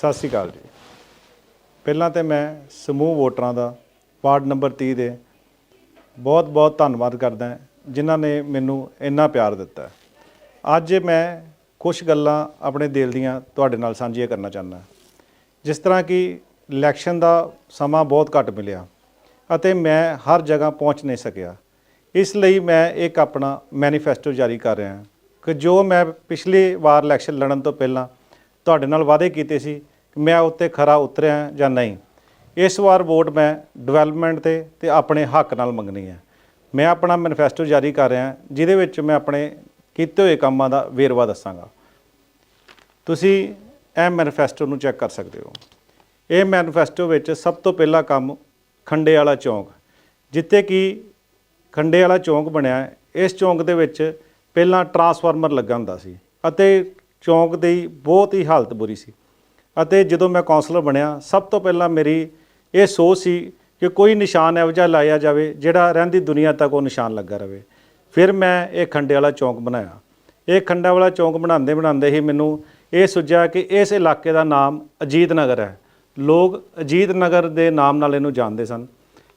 ਸਤਿ ਸ਼੍ਰੀ ਅਕਾਲ ਜੀ। ਪਹਿਲਾਂ ਤੇ ਮੈਂ ਸਮੂਹ ਵੋਟਰਾਂ ਦਾ ਵਾਰਡ ਨੰਬਰ 30 ਦੇ ਬਹੁਤ ਬਹੁਤ ਧੰਨਵਾਦ ਕਰਦਾ ਜਿਨ੍ਹਾਂ ਨੇ ਮੈਨੂੰ ਇੰਨਾ ਪਿਆਰ ਦਿੱਤਾ। ਅੱਜ ਮੈਂ ਕੁਝ ਗੱਲਾਂ ਆਪਣੇ ਦਿਲ ਦੀਆਂ ਤੁਹਾਡੇ ਨਾਲ ਸਾਂਝੀਆਂ ਕਰਨਾ ਚਾਹੁੰਦਾ ਜਿਸ ਤਰ੍ਹਾਂ ਕਿ ਇਲੈਕਸ਼ਨ ਦਾ ਸਮਾਂ ਬਹੁਤ ਘੱਟ ਮਿਲਿਆ ਅਤੇ ਮੈਂ ਹਰ ਜਗ੍ਹਾ ਪਹੁੰਚ ਨਹੀਂ ਸਕਿਆ। ਇਸ ਲਈ ਮੈਂ ਇੱਕ ਆਪਣਾ ਮੈਨੀਫੈਸਟੋ ਜਾਰੀ ਕਰ ਰਿਹਾ ਹਾਂ ਕਿ ਜੋ ਮੈਂ ਪਿਛਲੀ ਵਾਰ ਇਲੈਕਸ਼ਨ ਲੜਨ ਤੋਂ ਪਹਿਲਾਂ ਤੁਹਾਡੇ ਨਾਲ ਵਾਅਦੇ ਕੀਤੇ ਸੀ ਮੈਂ ਉੱਤੇ ਖਰਾ ਉਤਰਿਆ ਜਾਂ ਨਹੀਂ। ਇਸ ਵਾਰ ਵੋਟ ਮੈਂ ਡਿਵੈਲਪਮੈਂਟ ਤੇ ਤੇ ਆਪਣੇ ਹੱਕ ਨਾਲ ਮੰਗਣੀ ਹੈ। ਮੈਂ ਆਪਣਾ ਮੈਨੀਫੈਸਟੋ ਜਾਰੀ ਕਰ ਰਿਹਾ, ਜਿਹਦੇ ਵਿੱਚ ਮੈਂ ਆਪਣੇ ਕੀਤੇ ਹੋਏ ਕੰਮਾਂ ਦਾ ਵੇਰਵਾ ਦੱਸਾਂਗਾ। ਤੁਸੀਂ ਇਹ ਮੈਨੀਫੈਸਟੋ ਨੂੰ ਚੈੱਕ ਕਰ ਸਕਦੇ ਹੋ। ਇਹ ਮੈਨੀਫੈਸਟੋ ਵਿੱਚ ਸਭ ਤੋਂ ਪਹਿਲਾ ਕੰਮ ਖੰਡੇ ਵਾਲਾ ਚੌਂਕ। ਜਿੱਥੇ ਕਿ ਖੰਡੇ ਵਾਲਾ ਚੌਂਕ ਬਣਿਆ, ਇਸ ਚੌਂਕ ਦੇ ਵਿੱਚ ਪਹਿਲਾਂ ਟਰਾਂਸਫਾਰਮਰ ਲੱਗਾ ਹੁੰਦਾ ਸੀ ਅਤੇ ਚੌਂਕ ਦੀ ਬਹੁਤ ਹੀ ਹਾਲਤ ਬੁਰੀ ਸੀ। ਅਤੇ ਜਦੋਂ ਮੈਂ ਕਾਉਂਸਲਰ ਬਣਿਆ, ਸਭ ਤੋਂ ਪਹਿਲਾਂ ਮੇਰੀ ਇਹ ਸੋਚ ਸੀ ਕਿ ਕੋਈ ਨਿਸ਼ਾਨ ਇਹੋ ਜਿਹਾ ਲਾਇਆ ਜਾਵੇ ਜਿਹੜਾ ਰਹਿੰਦੀ ਦੁਨੀਆ ਤੱਕ ਉਹ ਨਿਸ਼ਾਨ ਲੱਗਾ ਰਵੇ। ਫਿਰ ਮੈਂ ਇਹ ਖੰਡੇ ਵਾਲਾ ਚੌਂਕ ਬਣਾਇਆ। ਇਹ ਖੰਡਾ ਵਾਲਾ ਚੌਂਕ ਬਣਾਉਂਦੇ ਬਣਾਉਂਦੇ ਹੀ ਮੈਨੂੰ ਇਹ ਸੁਝਿਆ ਕਿ ਇਸ ਇਲਾਕੇ ਦਾ ਨਾਮ ਅਜੀਤ ਨਗਰ ਹੈ। ਲੋਕ ਅਜੀਤ ਨਗਰ ਦੇ ਨਾਮ ਨਾਲ ਇਹਨੂੰ ਜਾਣਦੇ ਸਨ।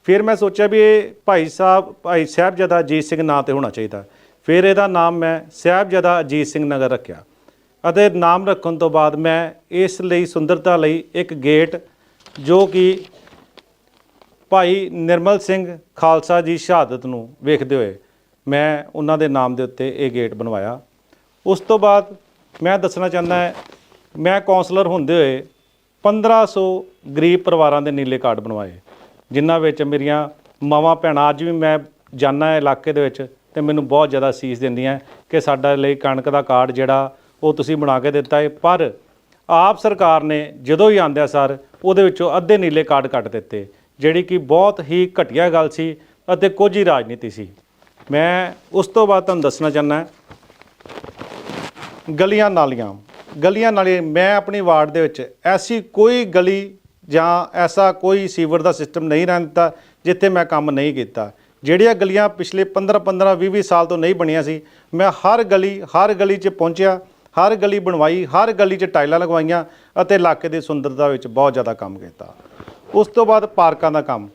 ਫਿਰ ਮੈਂ ਸੋਚਿਆ ਵੀ ਇਹ ਭਾਈ ਸਾਹਿਬ, ਭਾਈ ਸਾਹਿਬਜ਼ਾਦਾ ਅਜੀਤ ਸਿੰਘ ਨਾਂ ਤੇ ਹੋਣਾ ਚਾਹੀਦਾ। ਫਿਰ ਇਹਦਾ ਨਾਮ ਮੈਂ ਸਾਹਿਬਜ਼ਾਦਾ ਅਜੀਤ ਸਿੰਘ ਨਗਰ ਰੱਖਿਆ। ਅਤੇ ਨਾਮ ਰੱਖਣ ਤੋਂ ਬਾਅਦ ਮੈਂ ਇਸ ਲਈ ਸੁੰਦਰਤਾ ਲਈ ਇੱਕ ਗੇਟ ਜੋ ਕਿ ਭਾਈ ਨਿਰਮਲ ਸਿੰਘ ਖਾਲਸਾ ਜੀ ਸ਼ਹਾਦਤ ਨੂੰ ਵੇਖਦੇ ਹੋਏ ਮੈਂ ਉਹਨਾਂ ਦੇ ਨਾਮ ਦੇ ਉੱਤੇ ਇਹ ਗੇਟ ਬਣਵਾਇਆ। ਉਸ ਤੋਂ ਬਾਅਦ ਮੈਂ ਦੱਸਣਾ ਚਾਹੁੰਦਾ ਹੈ, ਮੈਂ ਕਾਉਂਸਲਰ ਹੁੰਦੇ ਹੋਏ 1500 ਗਰੀਬ ਪਰਿਵਾਰਾਂ ਦੇ ਨੀਲੇ ਕਾਰਡ ਬਣਵਾਏ, ਜਿਨ੍ਹਾਂ ਵਿੱਚ ਮੇਰੀਆਂ ਮਾਵਾਂ ਭੈਣਾਂ ਅੱਜ ਵੀ ਮੈਂ ਜਾਣਾ ਇਲਾਕੇ ਦੇ ਵਿੱਚ ਤੇ ਮੈਨੂੰ ਬਹੁਤ ਜ਼ਿਆਦਾ ਸੀਸ ਦਿੰਦੀਆਂ ਕਿ ਸਾਡਾ ਲਈ ਕਣਕ ਦਾ ਕਾਰਡ ਜਿਹੜਾ ਉਹ ਤੁਸੀਂ ਬਣਾ ਕੇ ਦਿੱਤਾ ਹੈ ਪਰ ਆਪ ਸਰਕਾਰ ਨੇ ਜਦੋਂ ਹੀ ਆਂਦਿਆ ਸਰ, ਉਹਦੇ ਵਿੱਚੋਂ ਅੱਧੇ ਨੀਲੇ ਕਾਰਡ ਕੱਟ ਦਿੱਤੇ, ਜਿਹੜੀ ਕਿ ਬਹੁਤ ਹੀ ਘਟੀਆ ਗੱਲ ਸੀ ਅਤੇ ਕੁਝ ਹੀ ਰਾਜਨੀਤੀ ਸੀ। ਮੈਂ ਉਸ ਤੋਂ ਬਾਅਦ ਤੁਹਾਨੂੰ ਦੱਸਣਾ ਚਾਹੁੰਦਾ ਗਲੀਆਂ ਨਾਲੀਆਂ। ਗਲੀਆਂ ਨਾਲੀਆਂ, ਮੈਂ ਆਪਣੀ ਵਾਰਡ ਦੇ ਵਿੱਚ ਐਸੀ ਕੋਈ ਗਲੀ ਜਾਂ ਐਸਾ ਕੋਈ ਸੀਵਰ ਦਾ ਸਿਸਟਮ ਨਹੀਂ ਰਹਿਣ ਦਿੱਤਾ ਜਿੱਥੇ ਮੈਂ ਕੰਮ ਨਹੀਂ ਕੀਤਾ। ਜਿਹੜੀਆਂ ਗਲੀਆਂ ਪਿਛਲੇ 15 15 20 20 ਸਾਲ ਤੋਂ ਨਹੀਂ ਬਣੀਆਂ ਸੀ, ਮੈਂ ਹਰ ਗਲੀ ਹਰ ਗਲੀ 'ਚ ਪਹੁੰਚਿਆ। ਹਰ ਗਲੀ ਬਣਵਾਈ, ਹਰ ਗਲੀ 'ਚ ਟਾਈਲਾਂ ਲਗਵਾਈਆਂ ਅਤੇ ਇਲਾਕੇ ਦੀ ਸੁੰਦਰਤਾ ਵਿੱਚ ਬਹੁਤ ਜ਼ਿਆਦਾ ਕੰਮ ਕੀਤਾ। ਉਸ ਤੋਂ ਬਾਅਦ ਪਾਰਕਾਂ ਦਾ ਕੰਮ।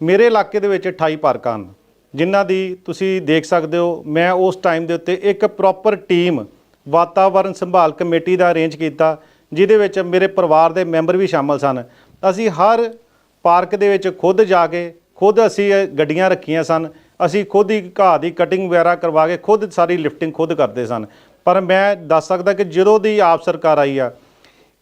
ਮੇਰੇ ਇਲਾਕੇ ਦੇ ਵਿੱਚ 28 ਪਾਰਕਾਂ ਹਨ, ਜਿਨ੍ਹਾਂ ਦੀ ਤੁਸੀਂ ਦੇਖ ਸਕਦੇ ਹੋ, ਮੈਂ ਉਸ ਟਾਈਮ ਦੇ ਉੱਤੇ ਇੱਕ ਪ੍ਰੋਪਰ ਟੀਮ ਵਾਤਾਵਰਣ ਸੰਭਾਲ ਕਮੇਟੀ ਦਾ ਅਰੇਂਜ ਕੀਤਾ, ਜਿਹਦੇ ਵਿੱਚ ਮੇਰੇ ਪਰਿਵਾਰ ਦੇ ਮੈਂਬਰ ਵੀ ਸ਼ਾਮਲ ਸਨ। ਅਸੀਂ ਹਰ ਪਾਰਕ ਦੇ ਵਿੱਚ ਖੁਦ ਜਾ ਕੇ, ਖੁਦ ਅਸੀਂ ਗੱਡੀਆਂ ਰੱਖੀਆਂ ਸਨ। ਅਸੀਂ ਖੁਦ ਹੀ ਘਾਹ ਦੀ ਕਟਿੰਗ ਵਗੈਰਾ ਕਰਵਾ ਕੇ, ਖੁਦ ਸਾਰੀ ਲਿਫਟਿੰਗ ਖੁਦ ਕਰਦੇ ਸਨ। ਪਰ ਮੈਂ ਦੱਸ ਸਕਦਾ ਕਿ ਜਦੋਂ ਦੀ ਆਪ ਸਰਕਾਰ ਆਈ ਆ,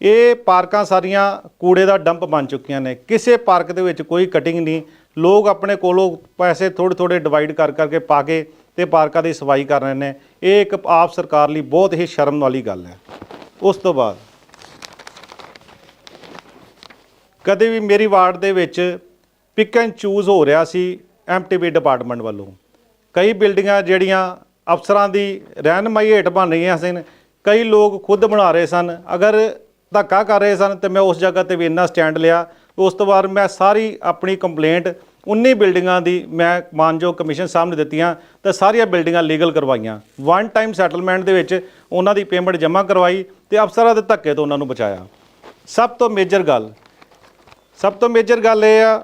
ਇਹ ਪਾਰਕਾਂ ਸਾਰੀਆਂ ਕੂੜੇ ਦਾ ਡੰਪ ਬਣ ਚੁੱਕੀਆਂ ਨੇ। ਕਿਸੇ ਪਾਰਕ ਦੇ ਵਿੱਚ ਕੋਈ ਕਟਿੰਗ ਨਹੀਂ। ਲੋਕ ਆਪਣੇ ਕੋਲੋਂ ਪੈਸੇ ਥੋੜ੍ਹੇ ਥੋੜ੍ਹੇ ਡਿਵਾਈਡ ਕਰ ਕਰਕੇ ਪਾ ਕੇ ਤੇ ਪਾਰਕਾਂ ਦੀ ਸਫ਼ਾਈ ਕਰ ਰਹੇ ਨੇ। ਇਹ ਇੱਕ ਆਪ ਸਰਕਾਰ ਲਈ ਬਹੁਤ ਹੀ ਸ਼ਰਮ ਵਾਲੀ ਗੱਲ ਹੈ। ਉਸ ਤੋਂ ਬਾਅਦ ਕਦੇ ਵੀ ਮੇਰੀ ਵਾਰਡ ਦੇ ਵਿੱਚ ਪਿਕ ਐਂਡ ਚੂਜ਼ ਹੋ ਰਿਹਾ ਸੀ ਐਮਟੀਬੀ ਡਿਪਾਰਟਮੈਂਟ ਵੱਲੋਂ। ਕਈ ਬਿਲਡਿੰਗਾਂ ਜਿਹੜੀਆਂ ਅਫਸਰਾਂ ਦੀ ਰਹਿਨਮਾਈ ਹੇਠ ਬਣ ਰਹੀਆਂ ਸਨ। ਕਈ ਲੋਕ ਖੁਦ ਬਣਾ ਰਹੇ ਸਨ। ਅਗਰ ਧੱਕਾ ਕਰ ਰਹੇ ਸਨ ਤੇ ਮੈਂ ਉਸ ਜਗ੍ਹਾ ਤੇ ਵੀ ਇੰਨਾ ਸਟੈਂਡ ਲਿਆ। ਉਸ ਤੋਂ ਬਾਅਦ ਮੈਂ ਸਾਰੀ ਆਪਣੀ ਕੰਪਲੇਂਟ 19 ਬਿਲਡਿੰਗਾਂ ਦੀ ਮੈਂ ਮਾਨਯੋਗ ਕਮਿਸ਼ਨ ਸਾਹਮਣੇ ਦਿੱਤੀਆਂ ਤੇ ਸਾਰੀਆਂ ਬਿਲਡਿੰਗਾਂ ਲੀਗਲ ਕਰਵਾਈਆਂ। ਵਨ ਟਾਈਮ ਸੈਟਲਮੈਂਟ ਦੇ ਵਿੱਚ ਉਹਨਾਂ ਦੀ ਪੇਮੈਂਟ ਜਮ੍ਹਾਂ ਕਰਵਾਈ ਤੇ ਅਫਸਰਾਂ ਦੇ ਧੱਕੇ ਤੋਂ ਉਹਨਾਂ ਨੂੰ ਬਚਾਇਆ। ਸਭ ਤੋਂ ਮੇਜਰ ਗੱਲ, ਸਭ ਤੋਂ ਮੇਜਰ ਗੱਲ ਇਹ ਆ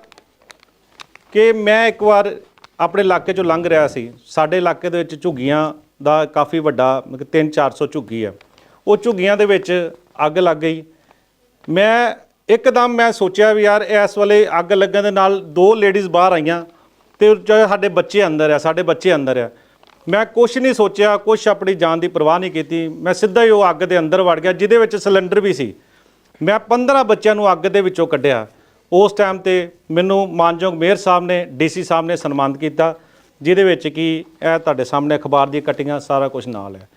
ਕਿ ਮੈਂ ਇੱਕ ਵਾਰ ਆਪਣੇ ਇਲਾਕੇ ਚੋਂ ਲੰਘ ਰਿਹਾ ਸੀ, ਸਾਡੇ ਇਲਾਕੇ ਦੇ ਵਿੱਚ ਝੁੱਗੀਆਂ ਦਾ ਕਾਫੀ ਵੱਡਾ, ਮਤਲਬ 3-400 ਝੁੱਗੀ ਆ। ਉਹ ਝੁੱਗੀਆਂ ਦੇ ਵਿੱਚ ਅੱਗ ਲੱਗ ਗਈ। ਮੈਂ ਇੱਕਦਮ ਮੈਂ ਸੋਚਿਆ ਵੀ ਯਾਰ ਇਸ ਵੇਲੇ ਅੱਗ ਲੱਗਣ ਦੇ ਨਾਲ ਦੋ ਲੇਡੀਜ਼ ਬਾਹਰ ਆਈਆਂ ਤੇ ਚਾਹੇ ਸਾਡੇ ਬੱਚੇ ਅੰਦਰ ਆ, ਸਾਡੇ ਬੱਚੇ ਅੰਦਰ ਆ। ਮੈਂ ਕੁਝ ਨਹੀਂ ਸੋਚਿਆ ਕੁਝ ਆਪਣੀ ਜਾਨ ਦੀ ਪਰਵਾਹ ਨਹੀਂ ਕੀਤੀ। ਮੈਂ ਸਿੱਧਾ ਹੀ ਉਹ ਅੱਗ ਦੇ ਅੰਦਰ ਵੜ ਗਿਆ, ਜਿਹਦੇ ਵਿੱਚ ਸਿਲੰਡਰ ਵੀ ਸੀ। ਮੈਂ 15 ਬੱਚਿਆਂ ਨੂੰ ਅੱਗ ਦੇ ਵਿੱਚੋਂ ਕੱਢਿਆ। ਉਸ ਟਾਈਮ ਤੇ ਮੈਨੂੰ ਮਾਨਯੋਗ ਮੇਅਰ ਸਾਹਿਬ ਨੇ, ਡੀਸੀ ਸਾਹਿਬ ਨੇ ਸਨਮਾਨਿਤ ਕੀਤਾ, ਜਿਹਦੇ ਵਿੱਚ ਕਿ ਇਹ ਤੁਹਾਡੇ ਸਾਹਮਣੇ ਅਖਬਾਰ ਦੀਆਂ ਕਟਿੰਗਾਂ ਸਾਰਾ ਕੁਝ ਨਾਲ ਹੈ।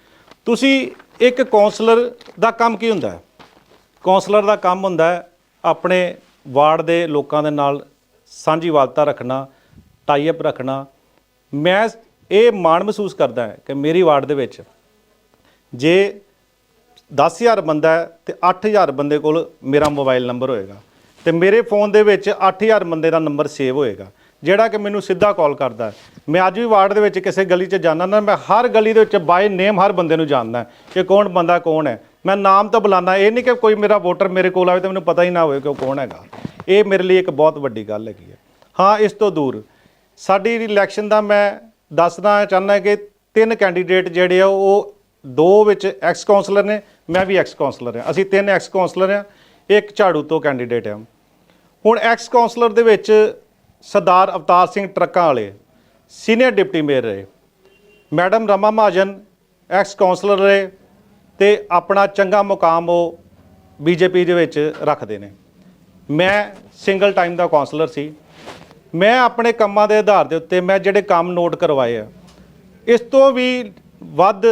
ਤੁਸੀਂ ਇੱਕ ਕਾਉਂਸਲਰ ਦਾ ਕੰਮ ਕੀ ਹੁੰਦਾ ਹੈ? ਕਾਉਂਸਲਰ ਦਾ ਕੰਮ ਹੁੰਦਾ ਹੈ ਆਪਣੇ ਵਾਰਡ ਦੇ ਲੋਕਾਂ ਦੇ ਨਾਲ ਸਾਂਝੀ ਸਾਂਝੀਵਾਲਤਾ ਰੱਖਣਾ ਟਾਈ ਅਪ ਰੱਖਣਾ। ਮੈਂ ਇਹ ਮਾਣ ਮਹਿਸੂਸ ਕਰਦਾ ਹਾਂ ਕਿ ਮੇਰੀ ਵਾਰਡ ਦੇ ਵਿੱਚ ਜੇ 10000 ਬੰਦਾ ਹੈ ਤੇ 8000 ਬੰਦੇ ਕੋਲ ਮੇਰਾ ਮੋਬਾਈਲ ਨੰਬਰ ਹੋਏਗਾ। ਤੇ ਮੇਰੇ ਫੋਨ ਦੇ ਵਿੱਚ 8000 ਬੰਦੇ ਦਾ ਨੰਬਰ ਸੇਵ ਹੋਏਗਾ, ਜਿਹੜਾ ਕਿ ਮੈਨੂੰ ਸਿੱਧਾ ਕਾਲ ਕਰਦਾ ਮੈਂ ਅੱਜ ਵੀ ਵਾਰਡ ਦੇ ਵਿੱਚ ਕਿਸੇ ਗਲੀ 'ਚ ਜਾਂਦਾ ਨਾ ਮੈਂ ਹਰ ਗਲੀ ਦੇ ਵਿੱਚ ਬਾਏ ਨੇਮ ਹਰ ਬੰਦੇ ਨੂੰ ਜਾਣਦਾ ਕਿ ਕੌਣ ਬੰਦਾ ਕੌਣ ਹੈ। ਮੈਂ ਨਾਮ ਤਾਂ ਬੁਲਾਣਾ ਇਹ ਨਹੀਂ ਕਿ ਕੋਈ ਮੇਰਾ ਵੋਟਰ ਮੇਰੇ ਕੋਲ ਆਵੇ ਤਾਂ ਮੈਨੂੰ ਪਤਾ ਹੀ ਨਾ ਹੋਵੇ ਕਿ ਉਹ ਕੌਣ ਹੈਗਾ। ਇਹ ਮੇਰੇ ਲਈ ਇੱਕ ਬਹੁਤ ਵੱਡੀ ਗੱਲ ਹੈਗੀ ਹੈ। ਹਾਂ, ਇਸ ਤੋਂ ਦੂਰ, ਸਾਡੀ ਇਲੈਕਸ਼ਨ ਦਾ ਮੈਂ ਦੱਸਣਾ ਚਾਹੁੰਦਾ ਕਿ ਤਿੰਨ ਕੈਂਡੀਡੇਟ ਜਿਹੜੇ ਆ, ਉਹ ਦੋ ਵਿੱਚ ਐਕਸ ਕਾਉਂਸਲਰ ਨੇ, ਮੈਂ ਵੀ ਐਕਸ ਕਾਉਂਸਲਰ ਹਾਂ। ਅਸੀਂ ਤਿੰਨ ਐਕਸ ਕਾਉਂਸਲਰ ਹਾਂ, ਇੱਕ ਝਾੜੂ ਤੋਂ ਕੈਂਡੀਡੇਟ ਹਾਂ। ਹੁਣ ਐਕਸ ਕਾਉਂਸਲਰ ਦੇ ਵਿੱਚ ਸਰਦਾਰ ਅਵਤਾਰ ਸਿੰਘ ਟਰੱਕਾਂ ਵਾਲੇ, ਸੀਨੀਅਰ ਡਿਪਟੀ ਮੇਅਰ ਰਹੇ। Madam Rama Mahajan ex councillor ਰਹੇ ਤੇ ਆਪਣਾ ਚੰਗਾ ਮੁਕਾਮ ਉਹ ਬੀਜੇਪੀ ਦੇ ਵਿੱਚ ਰੱਖਦੇ ਨੇ। ਮੈਂ ਸਿੰਗਲ ਟਾਈਮ ਦਾ ਕਾਉਂਸਲਰ ਸੀ। ਮੈਂ ਆਪਣੇ ਕੰਮਾਂ ਦੇ ਆਧਾਰ ਦੇ ਉੱਤੇ ਮੈਂ ਜਿਹੜੇ ਕੰਮ ਨੋਟ ਕਰਵਾਏ ਆ, ਇਸ ਤੋਂ ਵੀ ਵੱਧ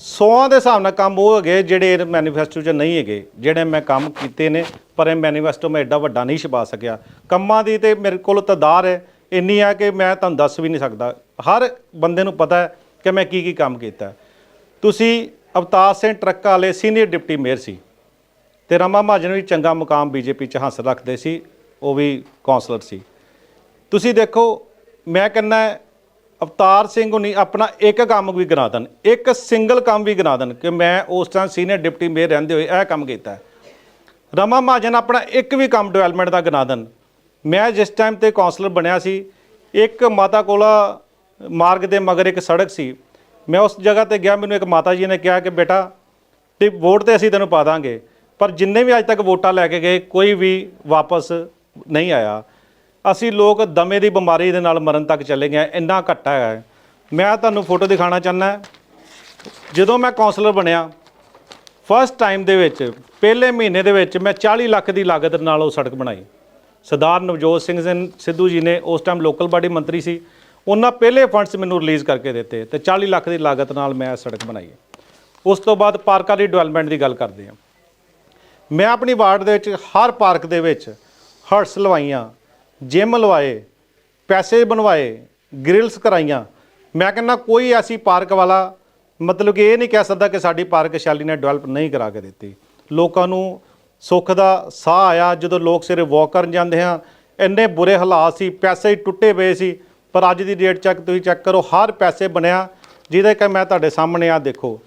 ਸੌਆਂ ਦੇ ਹਿਸਾਬ ਨਾਲ ਕੰਮ ਉਹ ਹੈਗੇ ਜਿਹੜੇ ਮੈਨੀਫੈਸਟੋ 'ਚ ਨਹੀਂ ਹੈਗੇ, ਜਿਹੜੇ ਮੈਂ ਕੰਮ ਕੀਤੇ ਨੇ, ਪਰ ਇਹ ਮੈਨੀਫੈਸਟੋ ਮੈਂ ਐਡਾ ਵੱਡਾ ਨਹੀਂ ਛਪਾ ਸਕਿਆ। ਕੰਮਾਂ ਦੀ ਤੇ ਮੇਰੇ ਕੋਲ ਤਦਾਰ ਹੈ, ਇੰਨੀ ਆ ਕਿ ਮੈਂ ਤੁਹਾਨੂੰ ਦੱਸ ਵੀ ਨਹੀਂ ਸਕਦਾ। ਹਰ ਬੰਦੇ ਨੂੰ ਪਤਾ ਹੈ ਕਿ ਮੈਂ ਕੀ ਕੀ ਕੰਮ ਕੀਤਾ। ਤੁਸੀਂ ਅਵਤਾਰ ਸਿੰਘ ਟਰੱਕ ਵਾਲੇ ਸੀਨੀਅਰ ਡਿਪਟੀ ਮੇਅਰ ਸੀ ਤੇ ਰਮਾ ਮਹਾਜਨ ਵੀ ਚੰਗਾ ਮੁਕਾਮ ਬੀਜੇਪੀ 'ਚ ਹਾਸਲ ਰੱਖਦੇ ਸੀ, ਉਹ ਵੀ ਕਾਉਂਸਲਰ ਸੀ। ਤੁਸੀਂ ਦੇਖੋ, ਮੈਂ ਕਹਿੰਦਾ ਅਵਤਾਰ ਸਿੰਘ ਹੁਣੀ ਆਪਣਾ ਇੱਕ ਕੰਮ ਵੀ ਗਿਣਾ ਦੇਣ, ਇੱਕ ਸਿੰਗਲ ਕੰਮ ਵੀ ਗਿਣਾ ਦੇਣ ਕਿ ਮੈਂ ਉਸ ਟਾਈਮ ਸੀਨੀਅਰ ਡਿਪਟੀ ਮੇਅਰ ਰਹਿੰਦੇ ਹੋਏ ਇਹ ਕੰਮ ਕੀਤਾ। ਰਮਾ ਮਹਾਜਨ ਆਪਣਾ ਇੱਕ ਵੀ ਕੰਮ ਡਿਵੈਲਪਮੈਂਟ ਦਾ ਗਿਣਾ ਦੇਣ। ਮੈਂ ਜਿਸ ਟਾਈਮ ਤੇ ਕਾਉਂਸਲਰ ਬਣਿਆ ਸੀ, ਇੱਕ ਮਾਤਾ ਕੋਲਾ ਮਾਰਗ ਦੇ ਮਗਰ ਇੱਕ ਸੜਕ ਸੀ। ਮੈਂ ਉਸ ਜਗ੍ਹਾ ਤੇ ਗਿਆ, ਮੈਨੂੰ ਇੱਕ ਮਾਤਾ ਜੀ ਨੇ ਕਿਹਾ ਕਿ ਬੇਟਾ, ਤੇ ਵੋਟ ਤੇ ਅਸੀਂ ਤੈਨੂੰ ਪਾ ਦਾਂਗੇ, ਪਰ ਜਿੰਨੇ ਵੀ ਅੱਜ ਤੱਕ ਵੋਟਾਂ ਲੈ ਕੇ ਗਏ, ਕੋਈ ਵੀ ਵਾਪਸ ਨਹੀਂ ਆਇਆ। ਅਸੀਂ ਲੋਕ ਦਮੇ ਦੀ ਬਿਮਾਰੀ ਦੇ ਨਾਲ ਮਰਨ ਤੱਕ ਚਲੇ ਗਏ ਇੰਨਾ ਘੱਟਾ ਹੈ। ਮੈਂ ਤੁਹਾਨੂੰ ਫੋਟੋ ਦਿਖਾਣਾ ਚਾਹੁੰਦਾ ਜਦੋਂ ਮੈਂ ਕਾਉਂਸਲਰ ਬਣਿਆ ਫਸਟ ਟਾਈਮ ਦੇ ਵਿੱਚ, ਪਹਿਲੇ ਮਹੀਨੇ ਦੇ ਵਿੱਚ ਮੈਂ 40 ਲੱਖ ਦੀ ਲਾਗਤ ਨਾਲ ਉਹ ਸੜਕ ਬਣਾਈ। ਸਰਦਾਰ ਨਵਜੋਤ ਸਿੰਘ ਸਿੱਧੂ ਜੀ ਨੇ ਉਸ ਟਾਈਮ ਲੋਕਲ ਬਾਡੀ ਮੰਤਰੀ ਸੀ। ਉਹਨਾਂ ਪਹਿਲੇ ਫੰਡਸ ਮੈਨੂੰ ਰਿਲੀਜ਼ ਕਰਕੇ ਦਿੱਤੇ ਤੇ 40 ਲੱਖ ਦੀ ਲਾਗਤ ਨਾਲ ਮੈਂ ਸੜਕ ਬਣਾਈ। ਉਸ ਤੋਂ ਬਾਅਦ ਪਾਰਕਾਂ ਦੀ ਡਿਵੈਲਪਮੈਂਟ ਦੀ ਗੱਲ ਕਰਦੇ ਹਾਂ। ਮੈਂ ਆਪਣੀ ਵਾਰਡ ਦੇ ਵਿੱਚ, ਹਰ ਪਾਰਕ ਦੇ ਵਿੱਚ ਹਰਟਸ ਲਵਾਈਆਂ। ਜਿਮ ਲਵਾਏ, ਪੈਸੇ ਬਣਵਾਏ ਗ੍ਰਿਲਸ ਕਰਾਈਆਂ। ਮੈਂ ਕਹਿੰਦਾ ਕੋਈ ਐਸੀ ਪਾਰਕ ਵਾਲਾ, ਮਤਲਬ ਕਿ ਇਹ ਨਹੀਂ ਕਹਿ ਸਕਦਾ ਕਿ ਸਾਡੀ ਪਾਰਕ ਸ਼ੈਲੀ ਨੇ ਡਿਵੈਲਪ ਨਹੀਂ ਕਰਾ ਕੇ ਦਿੱਤੀ। ਲੋਕਾਂ ਨੂੰ ਸੁੱਖ ਦਾ ਸਾਹ ਆਇਆ, ਜਦੋਂ ਲੋਕ ਸਿਰੇ ਵਾਕ ਕਰਨ ਜਾਂਦੇ ਆ, ਇੰਨੇ ਬੁਰੇ ਹਾਲਾਤ ਸੀ, ਪੈਸੇ ਹੀ ਟੁੱਟੇ ਪਏ ਸੀ, ਪਰ ਅੱਜ ਦੀ ਡੇਟ ਚੱਕ ਤੁਸੀਂ ਚੈੱਕ ਕਰੋ, ਹਰ ਪੈਸੇ ਬਣਿਆ, ਜਿਹਦੇ ਕਿ ਮੈਂ ਤੁਹਾਡੇ ਸਾਹਮਣੇ ਆ ਦੇਖੋ।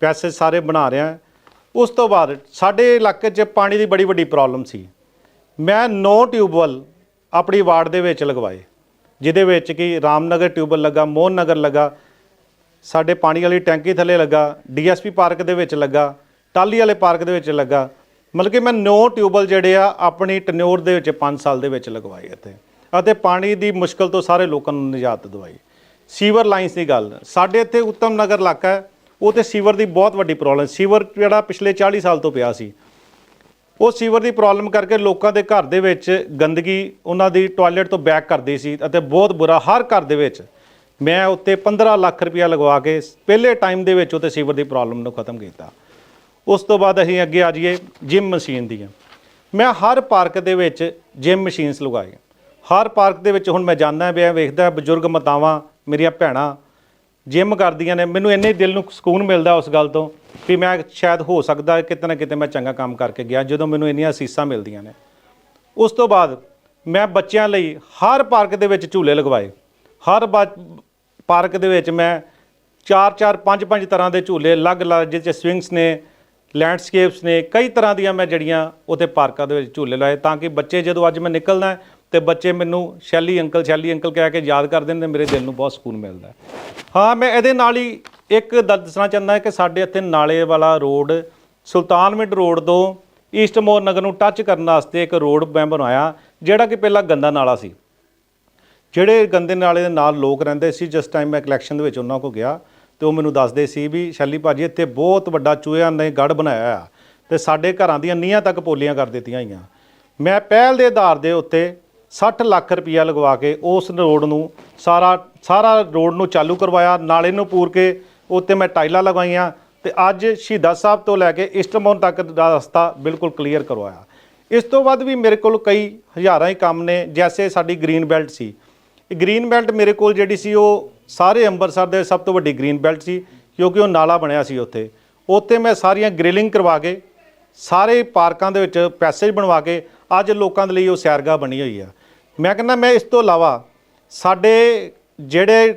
ਪੈਸੇ ਸਾਰੇ ਬਣਾ ਰਿਹਾ। ਉਸ ਤੋਂ ਬਾਅਦ ਸਾਡੇ ਇਲਾਕੇ 'ਚ ਪਾਣੀ ਦੀ ਬੜੀ ਵੱਡੀ ਪ੍ਰੋਬਲਮ ਸੀ। ਮੈਂ ਨੌ ਟਿਊਬਵੈੱਲ ਆਪਣੀ ਵਾਰਡ ਦੇ ਵਿੱਚ ਲਗਵਾਏ, ਜਿਹਦੇ ਵਿੱਚ ਕਿ ਰਾਮਨਗਰ ਟਿਊਬਵੈੱਲ ਲੱਗਾ ਮੋਹਨ ਨਗਰ ਲੱਗਾ, ਸਾਡੇ ਪਾਣੀ ਵਾਲੀ ਟੈਂਕੀ ਥੱਲੇ ਲੱਗਾ, ਡੀਐਸਪੀ ਪਾਰਕ ਦੇ ਵਿੱਚ ਲੱਗਾ ਟਾਲੀ ਵਾਲੇ ਪਾਰਕ ਦੇ ਵਿੱਚ ਲੱਗਾ। ਮਤਲਬ ਕਿ ਮੈਂ ਨੌ ਟਿਊਬਵੈੱਲ ਜਿਹੜੇ ਆ ਆਪਣੀ ਟਨਿਓਰ ਦੇ ਵਿੱਚ 5 ਸਾਲ ਦੇ ਵਿੱਚ ਲਗਵਾਏ ਇੱਥੇ। ਅਤੇ ਪਾਣੀ ਦੀ ਮੁਸ਼ਕਲ ਤੋਂ ਸਾਰੇ ਲੋਕਾਂ ਨੂੰ ਨਿਜਾਤ ਦਿਵਾਈ। ਸੀਵਰ ਲਾਈਨਸ ਦੀ ਗੱਲ, ਸਾਡੇ ਇੱਥੇ ਉੱਤਮ ਨਗਰ ਇਲਾਕਾ ਹੈ ਉਹ ਤੇ ਸੀਵਰ ਦੀ ਬਹੁਤ ਵੱਡੀ ਪ੍ਰੋਬਲਮ ਸੀਵਰ ਜਿਹੜਾ ਪਿਛਲੇ 40 ਸਾਲ ਤੋਂ ਪਿਆ ਸੀ ਉਹ ਸੀਵਰ ਦੀ ਪ੍ਰੋਬਲਮ ਕਰਕੇ ਲੋਕਾਂ ਦੇ ਘਰ ਦੇ ਵਿੱਚ ਗੰਦਗੀ ਉਹਨਾਂ ਦੀ ਟਾਇਲਟ ਤੋਂ ਬੈਕ ਕਰਦੀ ਸੀ ਅਤੇ ਬਹੁਤ ਬੁਰਾ ਹਰ ਘਰ ਦੇ ਵਿੱਚ। ਮੈਂ ਉੱਤੇ 15 ਲੱਖ ਰੁਪਇਆ ਲਗਵਾ ਕੇ ਪਹਿਲੇ ਟਾਈਮ ਦੇ ਵਿੱਚ ਉੱਤੇ ਸੀਵਰ ਦੀ ਪ੍ਰੋਬਲਮ ਨੂੰ ਖਤਮ ਕੀਤਾ। ਉਸ ਤੋਂ ਬਾਅਦ ਅਸੀਂ ਅੱਗੇ ਆ ਜਾਈਏ ਜਿਮ ਮਸ਼ੀਨ ਦੀਆਂ। ਮੈਂ ਹਰ ਪਾਰਕ ਦੇ ਵਿੱਚ ਜਿਮ ਮਸ਼ੀਨਸ ਲਗਾਏ। ਹਰ ਪਾਰਕ ਦੇ ਵਿੱਚ ਹੁਣ ਮੈਂ ਜਾਂਦਾ ਪਿਆ, ਵੇਖਦਾ ਬਜ਼ੁਰਗ ਮਾਤਾਵਾਂ, ਮੇਰੀਆਂ ਭੈਣਾਂ ਜਿਮ ਕਰਦੀਆਂ ਨੇ, ਮੈਨੂੰ ਇੰਨੇ ਦਿਲ ਨੂੰ ਸਕੂਨ ਮਿਲਦਾ ਉਸ ਗੱਲ ਤੋਂ ਵੀ ਮੈਂ ਸ਼ਾਇਦ ਹੋ ਸਕਦਾ ਕਿਤੇ ਨਾ ਕਿਤੇ ਮੈਂ ਚੰਗਾ ਕੰਮ ਕਰਕੇ ਗਿਆ, ਜਦੋਂ ਮੈਨੂੰ ਇੰਨੀਆਂ ਅਸੀਸਾਂ ਮਿਲਦੀਆਂ ਨੇ। ਉਸ ਤੋਂ ਬਾਅਦ ਮੈਂ ਬੱਚਿਆਂ ਲਈ ਹਰ ਪਾਰਕ ਦੇ ਵਿੱਚ ਝੂਲੇ ਲਗਵਾਏ। ਹਰ ਬਾ- ਪਾਰਕ ਦੇ ਵਿੱਚ ਮੈਂ ਚਾਰ ਚਾਰ, ਪੰਜ ਪੰਜ ਤਰ੍ਹਾਂ ਦੇ ਝੂਲੇ, ਅਲੱਗ-ਅਲੱਗ ਜਿਹਦੇ ਚ ਸਵਿੰਗਸ ਨੇ, ਲੈਂਡਸਕੇਪਸ ਨੇ, ਕਈ ਤਰ੍ਹਾਂ ਦੀਆਂ ਮੈਂ ਜਿਹੜੀਆਂ ਉੱਥੇ ਪਾਰਕਾਂ ਦੇ ਵਿੱਚ ਝੂਲੇ ਲਾਏ ਤਾਂ ਕਿ ਬੱਚੇ ਜਦੋਂ ਅੱਜ ਮੈਂ ਨਿਕਲਦਾ ਤੇ ਬੱਚੇ ਮੈਨੂੰ ਸ਼ੈਲੀ ਅੰਕਲ ਸ਼ੈਲੀ ਅੰਕਲ ਕਹਿ ਕੇ ਯਾਦ ਕਰਦੇ ਨੇ ਤੇ ਮੇਰੇ ਦਿਲ ਨੂੰ ਬਹੁਤ ਸਕੂਨ ਮਿਲਦਾ ਹੈ। ਹਾਂ, ਮੈਂ ਇਹਦੇ ਨਾਲ ਹੀ ਇੱਕ ਗੱਲ ਦੱਸਣਾ ਚਾਹੁੰਦਾ ਕਿ ਸਾਡੇ ਇੱਥੇ ਨਾਲੇ ਵਾਲਾ ਰੋਡ ਸੁਲਤਾਨ ਸੁਲਤਾਨਵਿੰਡ ਰੋਡ ਤੋਂ ਈਸਟ ਮੋਰ ਨਗਰ ਨੂੰ ਟੱਚ ਕਰਨ ਵਾਸਤੇ ਇੱਕ ਰੋਡ ਮੈਂ ਬਣਾਇਆ, ਜਿਹੜਾ ਕਿ ਪਹਿਲਾਂ ਗੰਦਾ ਨਾਲਾ ਸੀ ਜਿਹੜੇ ਗੰਦੇ ਨਾਲੇ ਦੇ ਨਾਲ ਲੋਕ ਰਹਿੰਦੇ ਸੀ, ਜਿਸ ਟਾਈਮ ਮੈਂ ਕਲੈਕਸ਼ਨ ਦੇ ਵਿੱਚ ਉਹਨਾਂ ਕੋਲ ਗਿਆ, ਤੇ ਉਹ ਮੈਨੂੰ ਦੱਸਦੇ ਸੀ ਵੀ ਸ਼ੈਲੀ ਭਾਜੀ, ਇੱਥੇ ਬਹੁਤ ਵੱਡਾ ਚੂਹਿਆਂ ਨੇ ਗੜ ਬਣਾਇਆ ਆ ਤੇ ਸਾਡੇ ਘਰਾਂ ਦੀਆਂ ਨੀਹਾਂ ਤੱਕ ਪੋਲੀਆਂ ਕਰ ਦਿੱਤੀਆਂ ਹੋਈਆਂ ਮੈਂ ਪਹਿਲ ਦੇ ਆਧਾਰ ਦੇ ਉੱਤੇ 60 ਲੱਖ ਰੁਪਇਆ ਲਗਵਾ ਕੇ ਉਸ ਰੋਡ ਨੂੰ ਸਾਰਾ ਸਾਰਾ ਰੋਡ ਨੂੰ ਚਾਲੂ ਕਰਵਾਇਆ। ਨਾਲੇ ਨੂੰ ਪੂਰ ਕੇ ਉੱਤੇ ਮੈਂ ਟਾਈਲਾਂ ਲਗਵਾਈਆਂ ਤੇ ਅੱਜ ਸ਼ਹੀਦਾਂ ਸਾਹਿਬ ਤੋਂ ਲੈ ਕੇ ਇਸਟਮੋਨ ਤੱਕ ਦਾ ਰਸਤਾ ਬਿਲਕੁਲ ਕਲੀਅਰ ਕਰਵਾਇਆ। ਇਸ ਤੋਂ ਬਾਅਦ ਵੀ ਮੇਰੇ ਕੋਲ ਕਈ ਹਜ਼ਾਰਾਂ ਹੀ ਕੰਮ ਨੇ, ਜੈਸੇ ਸਾਡੀ ਗ੍ਰੀਨ ਬੈਲਟ ਸੀ। ਇਹ ਗ੍ਰੀਨ ਬੈਲਟ ਮੇਰੇ ਕੋਲ ਜਿਹੜੀ ਸੀ ਉਹ ਸਾਰੇ ਅੰਮ੍ਰਿਤਸਰ ਦੇ ਸਭ ਤੋਂ ਵੱਡੀ ਗ੍ਰੀਨ ਬੈਲਟ ਸੀ, ਕਿਉਂਕਿ ਉਹ ਨਾਲਾ ਬਣਿਆ ਸੀ ਉੱਥੇ। ਉੱਥੇ ਮੈਂ ਸਾਰੀਆਂ ਗ੍ਰਿਲਿੰਗ ਕਰਵਾ ਕੇ, ਸਾਰੇ ਪਾਰਕਾਂ ਦੇ ਵਿੱਚ ਪੈਸੇਜ ਬਣਵਾ ਕੇ ਅੱਜ ਲੋਕਾਂ ਦੇ ਲਈ ਉਹ ਸੈਰਗਾ ਬਣੀ ਹੋਈ ਆ। ਮੈਂ ਕਹਿੰਦਾ ਮੈਂ ਇਸ ਤੋਂ ਇਲਾਵਾ ਸਾਡੇ ਜਿਹੜੇ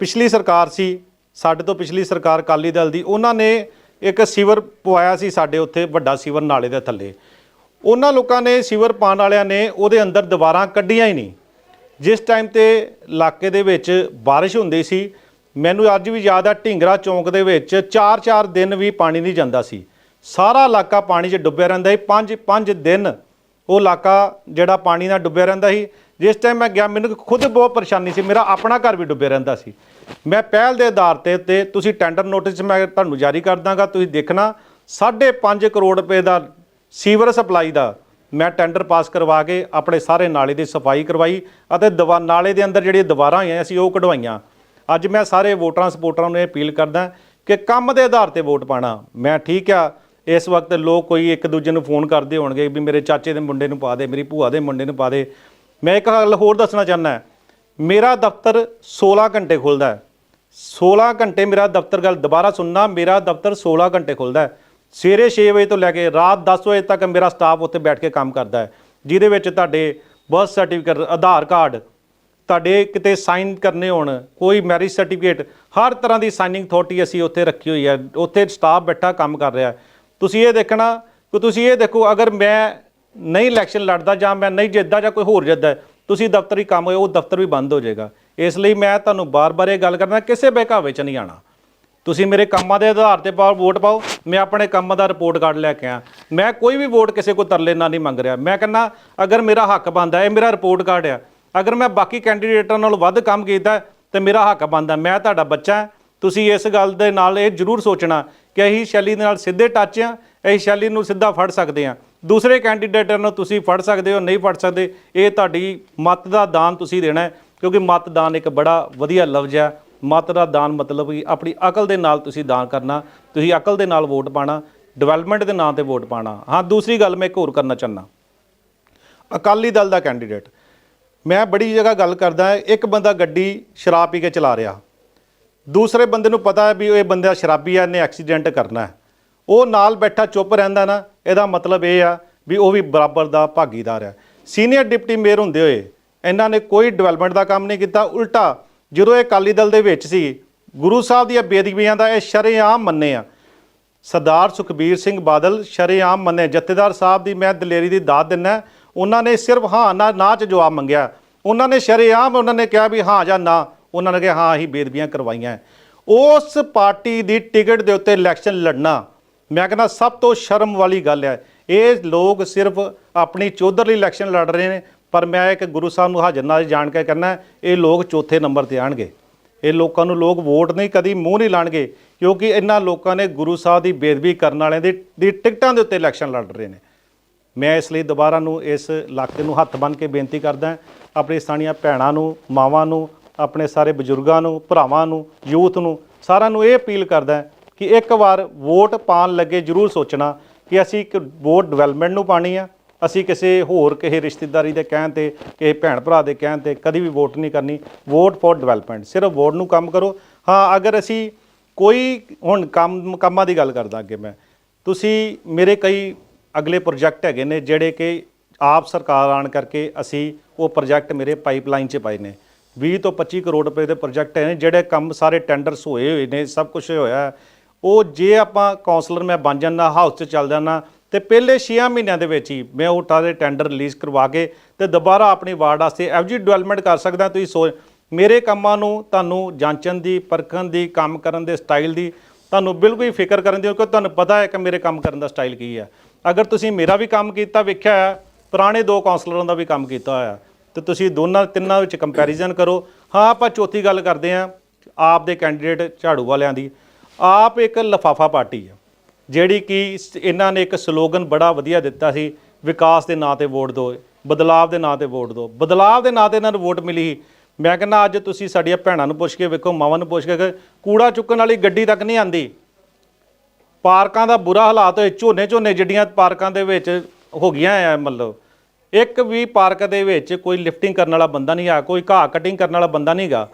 ਪਿਛਲੀ ਸਰਕਾਰ ਸੀ, ਸਾਡੇ ਤੋਂ ਪਿਛਲੀ ਸਰਕਾਰ ਅਕਾਲੀ ਦਲ ਦੀ, ਉਹਨਾਂ ਨੇ ਇੱਕ ਸੀਵਰ ਪਵਾਇਆ ਸੀ ਸਾਡੇ ਉੱਥੇ ਵੱਡਾ ਸੀਵਰ ਨਾਲੇ ਦੇ ਥੱਲੇ। ਉਹਨਾਂ ਲੋਕਾਂ ਨੇ ਸੀਵਰ ਪਾਣ ਵਾਲਿਆਂ ਨੇ ਉਹਦੇ ਅੰਦਰ ਦੀਵਾਰਾਂ ਕੱਢੀਆਂ ਹੀ ਨਹੀਂ। ਜਿਸ ਟਾਈਮ ਤੇ ਇਲਾਕੇ ਦੇ ਵਿੱਚ ਬਾਰਿਸ਼ ਹੁੰਦੀ ਸੀ, ਮੈਨੂੰ ਅੱਜ ਵੀ ਯਾਦ ਆ ਢਿੰਗਰਾ ਚੌਂਕ ਦੇ ਵਿੱਚ 4-4 ਦਿਨ ਵੀ ਪਾਣੀ ਨਹੀਂ ਜਾਂਦਾ ਸੀ। ਸਾਰਾ ਇਲਾਕਾ ਪਾਣੀ 'ਚ ਡੁੱਬਿਆ ਰਹਿੰਦਾ ਸੀ 5-5 ਦਿਨ ਉਹ ਇਲਾਕਾ ਜਿਹੜਾ ਪਾਣੀ ਨਾਲ ਡੁੱਬਿਆ ਰਹਿੰਦਾ ਸੀ। ਜਿਸ ਟਾਈਮ ਮੈਂ ਗਿਆ, ਮੈਨੂੰ ਖੁਦ ਬਹੁਤ ਪਰੇਸ਼ਾਨੀ ਸੀ। ਮੇਰਾ ਆਪਣਾ ਘਰ ਵੀ ਡੁੱਬਿਆ ਰਹਿੰਦਾ ਸੀ। ਮੈਂ ਪਹਿਲ ਦੇ ਆਧਾਰ ਤੇ ਤੇ ਤੁਸੀਂ ਟੈਂਡਰ ਨੋਟਿਸ ਮੈਂ ਤੁਹਾਨੂੰ ਜਾਰੀ ਕਰ ਦਾਂਗਾ। ਤੁਸੀਂ ਦੇਖਣਾ 5.5 ਕਰੋੜ ਰੁਪਏ ਦਾ ਸੀਵਰ ਸਪਲਾਈ ਦਾ ਮੈਂ ਟੈਂਡਰ ਪਾਸ ਕਰਵਾ ਕੇ ਆਪਣੇ ਸਾਰੇ ਨਾਲੇ ਦੀ ਸਫ਼ਾਈ ਕਰਵਾਈ ਅਤੇ ਦਵਾ, ਨਾਲੇ ਦੇ ਅੰਦਰ ਜਿਹੜੀਆਂ ਦੀਵਾਰਾਂ ਹੋਈਆਂ ਸੀ, ਉਹ ਕਢਵਾਈਆਂ। ਅੱਜ ਮੈਂ ਸਾਰੇ ਵੋਟਰਾਂ ਸਪੋਰਟਰਾਂ ਨੂੰ ਇਹ ਅਪੀਲ ਕਰਦਾ ਕਿ ਕੰਮ ਦੇ ਆਧਾਰ ਤੇ ਵੋਟ ਪਾਣਾ ਮੈਂ ਠੀਕ ਆ ਇਸ ਵਕਤ ਲੋਕ ਕੋਈ ਇੱਕ ਦੂਜੇ ਨੂੰ ਫੋਨ ਕਰਦੇ ਹੋਣਗੇ ਵੀ ਮੇਰੇ ਚਾਚੇ ਦੇ ਮੁੰਡੇ ਨੂੰ ਪਾ ਦੇ, ਮੇਰੀ ਭੂਆ ਦੇ ਮੁੰਡੇ ਨੂੰ ਪਾ ਦੇ। ਮੈਂ ਇੱਕ ਗੱਲ ਹੋਰ ਦੱਸਣਾ ਚਾਹੁੰਦਾ ਮੇਰਾ ਦਫ਼ਤਰ 16 ਘੰਟੇ ਖੁੱਲਦਾ ਹੈ। 16 ਘੰਟੇ ਮੇਰਾ ਦਫ਼ਤਰ ਗੱਲ ਦੁਬਾਰਾ ਸੁਣਨਾ, ਮੇਰਾ ਦਫ਼ਤਰ 16 ਘੰਟੇ ਖੁੱਲਦਾ ਹੈ। ਸਵੇਰੇ 6 ਵਜੇ ਤੋਂ ਲੈ ਕੇ ਰਾਤ 10 ਵਜੇ ਤੱਕ ਮੇਰਾ ਸਟਾਫ ਉੱਥੇ ਬੈਠ ਕੇ ਕੰਮ ਕਰਦਾ ਹੈ। ਜਿਹਦੇ ਵਿੱਚ ਤੁਹਾਡੇ ਬਰਥ ਸਰਟੀਫਿਕੇਟ, ਆਧਾਰ ਕਾਰਡ, ਤੁਹਾਡੇ ਕਿਤੇ ਸਾਈਨ ਕਰਨੇ ਹੋਣ, ਕੋਈ ਮੈਰਿਜ ਸਰਟੀਫਿਕੇਟ, ਹਰ ਤਰ੍ਹਾਂ ਦੀ ਸਾਈਨਿੰਗ ਅਥਾਰਟੀ ਅਸੀਂ ਉੱਥੇ ਰੱਖੀ ਹੋਈ ਹੈ। ਉੱਥੇ ਸਟਾਫ ਬੈਠਾ ਕੰਮ ਕਰ ਰਿਹਾ ਹੈ। ਤੁਸੀਂ ਇਹ ਦੇਖਣਾ ਕਿ ਤੁਸੀਂ ਇਹ ਦੇਖੋ ਅਗਰ ਮੈਂ ਨਹੀਂ ਇਲੈਕਸ਼ਨ ਲੜਦਾ ਜਾਂ ਮੈਂ ਨਹੀਂ ਜਿੱਤਦਾ ਜਾਂ ਕੋਈ ਹੋਰ ਜਿੱਤਦਾ ਹੈ, ਤੁਸੀਂ ਦਫ਼ਤਰੀ ਕੰਮ ਹੋਏ ਉਹ ਦਫ਼ਤਰ ਵੀ ਬੰਦ ਹੋ ਜਾਏਗਾ। ਇਸ ਲਈ ਮੈਂ ਤੁਹਾਨੂੰ ਬਾਰ-ਬਾਰ ਇਹ ਗੱਲ ਕਰਨਾ ਕਿਸੇ ਬਹਿਕਾਵੇ 'ਚ ਨਹੀਂ ਆਣਾ ਤੁਸੀਂ ਮੇਰੇ ਕੰਮਾਂ ਦੇ ਆਧਾਰ ਤੇ ਪਾਓ ਵੋਟ ਪਾਓ ਮੈਂ ਆਪਣੇ ਕੰਮਾਂ ਦਾ ਰਿਪੋਰਟ ਕਾਰਡ ਲੈ ਕੇ ਆ ਮੈਂ ਕੋਈ ਵੀ ਵੋਟ ਕਿਸੇ ਕੋ ਤਰਲੇ ਨਾਲ ਨਹੀਂ ਮੰਗ ਰਿਹਾ। ਮੈਂ ਕਹਿੰਦਾ ਅਗਰ ਮੇਰਾ ਹੱਕ ਬਣਦਾ ਇਹ ਮੇਰਾ ਰਿਪੋਰਟ ਕਾਰਡ ਆ। ਅਗਰ ਮੈਂ ਬਾਕੀ ਕੈਂਡੀਡੇਟਾਂ ਨਾਲੋਂ ਵੱਧ ਕੰਮ ਕੀਤਾ ਹੈ, ਤੇ ਮੇਰਾ ਹੱਕ ਬਣਦਾ ਮੈਂ ਤੁਹਾਡਾ ਬੱਚਾ ਤੁਸੀਂ ਇਸ ਗੱਲ ਦੇ ਨਾਲ ਇਹ ਜ਼ਰੂਰ ਸੋਚਣਾ ਕਿ ਅਸੀਂ ਸ਼ੈਲੀ ਦੇ ਨਾਲ ਸਿੱਧੇ ਟੱਚ ਆ ਅਸੀਂ ਸ਼ੈਲੀ ਨੂੰ ਸਿੱਧਾ ਫੜ ਸਕਦੇ ਆ ਦੂਸਰੇ ਕੈਂਡੀਡੇਟਾਂ ਨੂੰ ਤੁਸੀਂ ਫੜ ਸਕਦੇ ਹੋ, ਨਹੀਂ ਫੜ ਸਕਦੇ, ਇਹ ਤੁਹਾਡੀ ਮਤ ਦਾ ਦਾਨ ਤੁਸੀਂ ਦੇਣਾ ਹੈ, ਕਿਉਂਕਿ ਮਤਦਾਨ ਇੱਕ ਬੜਾ ਵਧੀਆ ਲਫ਼ਜ਼ ਹੈ। ਮਤ ਦਾ ਦਾਨ ਮਤਲਬ ਕਿ ਆਪਣੀ ਅਕਲ ਦੇ ਨਾਲ ਤੁਸੀਂ ਦਾਨ ਕਰਨਾ, ਤੁਸੀਂ ਅਕਲ ਦੇ ਨਾਲ ਵੋਟ ਪਾਣਾ ਡਿਵੈਲਪਮੈਂਟ ਦੇ ਨਾਂ ਤੇ ਵੋਟ ਪਾਣਾ। ਹਾਂ, ਦੂਸਰੀ ਗੱਲ ਮੈਂ ਇੱਕ ਹੋਰ ਕਰਨਾ ਚਾਹੁੰਦਾ। ਅਕਾਲੀ ਦਲ ਦਾ ਕੈਂਡੀਡੇਟ ਮੈਂ ਬੜੀ ਜਗ੍ਹਾ ਗੱਲ ਕਰਦਾ, ਇੱਕ ਬੰਦਾ ਗੱਡੀ ਸ਼ਰਾਬ ਪੀ ਕੇ ਚਲਾ ਰਿਹਾ। ਦੂਸਰੇ ਬੰਦੇ ਨੂੰ ਪਤਾ ਹੈ ਵੀ ਇਹ ਬੰਦਾ ਸ਼ਰਾਬੀ ਆ, ਇਹਨੇ ਐਕਸੀਡੈਂਟ ਕਰਨਾ ਹੈ। ਉਹ ਨਾਲ ਬੈਠਾ, ਚੁੱਪ ਰਹਿੰਦਾ ਨਾ, ਇਹਦਾ ਮਤਲਬ ਇਹ ਆ ਵੀ ਉਹ ਵੀ ਬਰਾਬਰ ਦਾ ਭਾਗੀਦਾਰ ਹੈ। ਸੀਨੀਅਰ ਡਿਪਟੀ ਮੇਅਰ ਹੁੰਦੇ ਹੋਏ ਇਹਨਾਂ ਨੇ ਕੋਈ ਡਿਵੈਲਪਮੈਂਟ ਦਾ ਕੰਮ ਨਹੀਂ ਕੀਤਾ। ਉਲਟਾ ਜਦੋਂ ਇਹ ਅਕਾਲੀ ਦਲ ਦੇ ਵਿੱਚ ਸੀ, ਗੁਰੂ ਸਾਹਿਬ ਦੀਆਂ ਬੇਦਬੀਆਂ ਦਾ ਇਹ ਸ਼ਰੇਆਮ ਮੰਨੇ ਆ। ਸਰਦਾਰ ਸੁਖਬੀਰ ਸਿੰਘ ਬਾਦਲ ਸ਼ਰੇਆਮ ਮੰਨੇ, ਜਥੇਦਾਰ ਸਾਹਿਬ ਦੀ ਮੈਂ ਦਲੇਰੀ ਦੀ ਦਾਤ ਦਿੰਨਾ ਉਹਨਾਂ ਨੇ ਸਿਰਫ ਹਾਂ, ਨਾ ਨਾ ਚ ਜਵਾਬ ਮੰਗਿਆ। ਉਹਨਾਂ ਨੇ ਸ਼ਰੇਆਮ ਉਹਨਾਂ ਨੇ ਕਿਹਾ ਵੀ ਹਾਂ ਜਾਂ ਨਾ। ਉਹਨਾਂ ਨੇ ਕਿਹਾ, ਹਾਂ, ਅਸੀਂ ਬੇਦਬੀਆਂ ਕਰਵਾਈਆਂ ਉਸ ਪਾਰਟੀ ਦੀ ਟਿਕਟ ਦੇ ਉੱਤੇ ਇਲੈਕਸ਼ਨ ਲੜਨਾ, ਮੈਂ ਕਹਿੰਦਾ, ਸਭ ਤੋਂ ਸ਼ਰਮ ਵਾਲੀ ਗੱਲ ਹੈ। ਇਹ ਲੋਕ ਸਿਰਫ ਆਪਣੀ ਚੌਧਰਲੀ ਇਲੈਕਸ਼ਨ ਲੜ ਰਹੇ ਨੇ, ਪਰ ਮੈਂ ਇੱਕ ਗੁਰੂ ਸਾਹਿਬ ਨੂੰ ਹਾਜ਼ਰ ਨਾਲ ਜਾਣ ਕੇ ਕਰਨਾ ਇਹ ਲੋਕ ਚੌਥੇ ਨੰਬਰ ਤੇ ਆਣਗੇ ਇਹ ਲੋਕਾਂ ਨੂੰ ਲੋਕ ਵੋਟ ਨਹੀਂ, ਕਦੀ ਮੂੰਹ ਨਹੀਂ ਲਾਣਗੇ ਕਿਉਂਕਿ ਇਹਨਾਂ ਲੋਕਾਂ ਨੇ ਗੁਰੂ ਸਾਹਿਬ ਦੀ ਬੇਦਬੀ ਕਰਨ ਵਾਲਿਆਂ ਦੀ ਦੀ ਟਿਕਟਾਂ ਦੇ ਉੱਤੇ ਇਲੈਕਸ਼ਨ ਲੜ ਰਹੇ ਨੇ। ਮੈਂ ਇਸ ਲਈ ਦੁਬਾਰਾ ਨੂੰ ਇਸ ਇਲਾਕੇ ਨੂੰ ਹੱਥ ਬੰਨ੍ਹ ਕੇ ਬੇਨਤੀ ਕਰਦਾ, ਆਪਣੀ ਸਥਾਨੀਆਂ ਭੈਣਾਂ ਨੂੰ, ਮਾਵਾਂ ਨੂੰ ਆਪਣੇ ਸਾਰੇ ਬਜ਼ੁਰਗਾਂ ਨੂੰ, ਭਰਾਵਾਂ ਨੂੰ, ਯੂਥ ਨੂੰ, ਸਾਰਿਆਂ ਨੂੰ ਇਹ ਅਪੀਲ ਕਰਦਾ ਕਿ ਇੱਕ ਵਾਰ ਵੋਟ ਪਾਣ ਲੱਗੇ ਜ਼ਰੂਰ ਸੋਚਣਾ ਕਿ ਅਸੀਂ ਇੱਕ ਵੋਟ ਡਿਵੈਲਪਮੈਂਟ ਨੂੰ ਪਾਣੀ ਆ, ਅਸੀਂ ਕਿਸੇ ਹੋਰ, ਕਿਸੇ ਰਿਸ਼ਤੇਦਾਰੀ ਦੇ ਕਹਿਣ ਤੇ, ਕਿਸੇ ਭੈਣ ਭਰਾ ਦੇ ਕਹਿਣ ਤੇ ਕਦੀ ਵੀ ਵੋਟ ਨਹੀਂ ਕਰਨੀ। ਵੋਟ ਫॉर ਡਿਵੈਲਪਮੈਂਟ, ਸਿਰਫ ਵੋਟ ਨੂੰ ਕੰਮ ਕਰੋ। ਹਾਂ, ਅਗਰ ਅਸੀਂ ਕੋਈ ਹੁਣ ਕੰਮ, ਕੰਮਾਂ ਦੀ ਗੱਲ ਕਰਦਾ ਅੱਗੇ ਮੈਂ, ਤੁਸੀਂ ਮੇਰੇ ਕਈ ਅਗਲੇ ਪ੍ਰੋਜੈਕਟ ਹੈਗੇ ਨੇ ਜਿਹੜੇ ਕਿ ਆਪ ਸਰਕਾਰ ਆਣ ਕਰਕੇ ਅਸੀਂ ਉਹ ਪ੍ਰੋਜੈਕਟ ਮੇਰੇ ਪਾਈਪਲਾਈਨ 'ਚ ਪਾਏ ਨੇ। 20 ਤੋਂ 25 ਕਰੋੜ ਰੁਪਏ ਦੇ ਪ੍ਰੋਜੈਕਟ ਨੇ ਜਿਹੜੇ ਕੰਮ ਸਾਰੇ ਟੈਂਡਰਸ ਹੋਏ ਹੋਏ ਨੇ, ਸਭ ਕੁਝ ਹੋਇਆ ਉਹ ਜੇ ਆਪਾਂ ਕਾਉਂਸਲਰ ਮੈਂ ਬਣ ਜਾਂਦਾ, ਹਾਊਸ 'ਚ ਚੱਲ ਜਾਂਦਾ, ਤੇ ਪਹਿਲੇ 6 ਮਹੀਨਿਆਂ ਦੇ ਵਿੱਚ ਹੀ ਮੈਂ ਉਹ ਸਾਰੇ ਟੈਂਡਰ ਰਿਲੀਜ਼ ਕਰਵਾ ਕੇ ਤੇ ਦੁਬਾਰਾ ਆਪਣੀ ਵਾਰਡ ਵਾਸਤੇ ਇਹੋ ਜਿਹੀ ਡਿਵੈਲਪਮੈਂਟ ਕਰ ਸਕਦਾ, ਤੁਸੀਂ ਸੋਚ, ਮੇਰੇ ਕੰਮਾਂ ਨੂੰ ਤੁਹਾਨੂੰ ਜਾਂਚਣ ਦੀ, ਪਰਖਣ ਦੀ, ਕੰਮ ਕਰਨ ਦੇ ਸਟਾਈਲ ਦੀ ਤੁਹਾਨੂੰ ਬਿਲਕੁਲ ਹੀ ਫਿਕਰ ਕਰਨ ਦੀ, ਕਿਉਂਕਿ ਤੁਹਾਨੂੰ ਪਤਾ ਹੈ ਕਿ ਮੇਰੇ ਕੰਮ ਕਰਨ ਦਾ ਸਟਾਈਲ ਕੀ ਹੈ। ਅਗਰ ਤੁਸੀਂ ਮੇਰਾ ਵੀ ਕੰਮ ਕੀਤਾ, ਵੇਖਿਆ ਹੈ, ਪੁਰਾਣੇ ਦੋ ਕਾਉਂਸਲਰਾਂ ਦਾ ਵੀ ਕੰਮ ਕੀਤਾ ਹੋਇਆ ਤੇ ਤੁਸੀਂ ਦੋਨਾਂ ਤਿੰਨਾਂ ਵਿੱਚ ਕੰਪੈਰੀਜ਼ਨ ਕਰੋ। ਹਾਂ, ਆਪਾਂ ਚੌਥੀ ਗੱਲ ਕਰਦੇ ਹਾਂ, ਆਪ ਦੇ ਕੈਂਡੀਡੇਟ ਝਾੜੂ ਵਾਲਿਆਂ ਦੀ। ਆਪ ਇੱਕ ਲਫਾਫਾ ਪਾਰਟੀ ਹੈ, ਜਿਹੜੀ ਕਿ ਸ- ਇਹਨਾਂ ਨੇ ਇੱਕ ਸਲੋਗਨ ਬੜਾ ਵਧੀਆ ਦਿੱਤਾ ਸੀ, ਵਿਕਾਸ ਦੇ ਨਾਂ ਤੇ ਵੋਟ ਦਿਓ ਬਦਲਾਵ ਦੇ ਨਾਂ ਤੇ ਵੋਟ ਦਿਓ ਬਦਲਾਵ ਦੇ ਨਾਂ ਤੇ ਇਹਨਾਂ ਨੂੰ ਵੋਟ ਮਿਲੀ ਮੈਂ ਕਹਿੰਦਾ, ਅੱਜ ਤੁਸੀਂ ਸਾਡੀਆਂ ਭੈਣਾਂ ਨੂੰ ਪੁੱਛ ਕੇ ਵੇਖੋ, ਮਾਵਾਂ ਨੂੰ ਪੁੱਛ ਕੇ ਕਿ ਕੂੜਾ ਚੁੱਕਣ ਵਾਲੀ ਗੱਡੀ ਤੱਕ ਨਹੀਂ ਆਂਦੀ ਪਾਰਕਾਂ ਦਾ ਬੁਰਾ ਹਾਲਾਤ ਹੋਏ ਝੋਨੇ ਝੋਨੇ ਜਿੱਡੀਆਂ ਪਾਰਕਾਂ ਦੇ ਵਿੱਚ ਹੋ ਗਈਆਂ ਆ, ਮਤਲਬ। ਇੱਕ ਵੀ ਪਾਰਕ ਦੇ ਵਿੱਚ ਕੋਈ ਲਿਫਟਿੰਗ ਕਰਨ ਵਾਲਾ ਬੰਦਾ ਨਹੀਂ ਆ, ਕੋਈ ਘਾਹ ਕਟਿੰਗ ਕਰਨ ਵਾਲਾ ਬੰਦਾ ਨਹੀਂਗਾ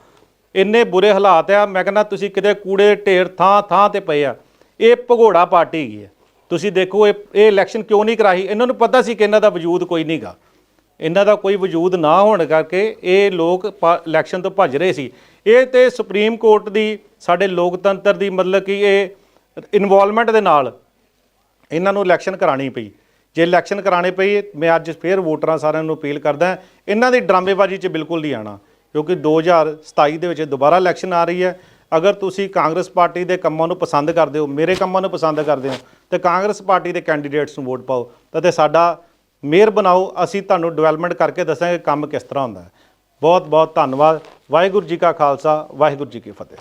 ਇੰਨੇ ਬੁਰੇ ਹਾਲਾਤ ਆ, ਮੈਂ ਕਹਿੰਦਾ ਤੁਸੀਂ ਕਿਤੇ ਕੂੜੇ ਢੇਰ ਥਾਂ ਥਾਂ ਤੇ ਪਏ ਆ। ਇਹ ਭਗੋੜਾ ਪਾਰਟੀ ਹੈਗੀ ਹੈ ਤੁਸੀਂ ਦੇਖੋ, ਇਹ ਇਹ ਇਲੈਕਸ਼ਨ ਕਿਉਂ ਨਹੀਂ ਕਰਾਈ? ਇਹਨਾਂ ਨੂੰ ਪਤਾ ਸੀ ਕਿ ਇਹਨਾਂ ਦਾ ਵਜੂਦ ਕੋਈ ਨਹੀਂਗਾ ਇਹਨਾਂ ਦਾ ਕੋਈ ਵਜੂਦ ਨਾ ਹੋਣ ਕਰਕੇ ਇਹ ਲੋਕ ਪਾ- ਇਲੈਕਸ਼ਨ ਤੋਂ ਭੱਜ ਰਹੇ ਸੀ। ਇਹ ਤੇ ਸੁਪਰੀਮ ਕੋਰਟ ਦੀ, ਸਾਡੇ ਲੋਕਤੰਤਰ ਦੀ ਮਤਲਬ ਕਿ ਇਹ ਇਨਵੋਲਵਮੈਂਟ ਦੇ ਨਾਲ ਇਹਨਾਂ ਨੂੰ ਇਲੈਕਸ਼ਨ ਕਰਾਣੀ ਪਈ। ਜੇ ਇਲੈਕਸ਼ਨ ਕਰਾਣੇ ਪਈ, ਮੈਂ ਅੱਜ ਫੇਰ ਵੋਟਰਾਂ ਸਾਰਿਆਂ ਨੂੰ ਅਪੀਲ ਕਰਦਾ, ਇਹਨਾਂ ਦੀ ਡਰਾਮੇਬਾਜ਼ੀ 'ਚ ਬਿਲਕੁਲ ਨਹੀਂ ਆਣਾ ਕਿਉਂਕਿ 2027 ਦੇ ਵਿੱਚ ਦੁਬਾਰਾ ਇਲੈਕਸ਼ਨ ਆ ਰਹੀ ਹੈ। ਅਗਰ ਤੁਸੀਂ ਕਾਂਗਰਸ ਪਾਰਟੀ ਦੇ ਕੰਮਾਂ ਨੂੰ ਪਸੰਦ ਕਰਦੇ ਹੋ, ਮੇਰੇ ਕੰਮਾਂ ਨੂੰ ਪਸੰਦ ਕਰਦੇ ਹੋ, ਤੇ ਕਾਂਗਰਸ ਪਾਰਟੀ ਦੇ ਕੈਂਡੀਡੇਟਸ ਨੂੰ ਵੋਟ ਪਾਓ, ਤੇ ਸਾਡਾ ਮੇਅਰ ਬਣਾਓ, ਅਸੀਂ ਤੁਹਾਨੂੰ ਡਿਵੈਲਪਮੈਂਟ ਕਰਕੇ ਦੱਸਾਂਗੇ ਕੰਮ ਕਿਸ ਤਰ੍ਹਾਂ ਹੁੰਦਾ ਹੈ। ਬਹੁਤ ਬਹੁਤ ਧੰਨਵਾਦ, ਵਾਹਿਗੁਰੂ ਜੀ ਕਾ ਖਾਲਸਾ, ਵਾਹਿਗੁਰੂ ਜੀ ਕੀ ਫਤਿਹ।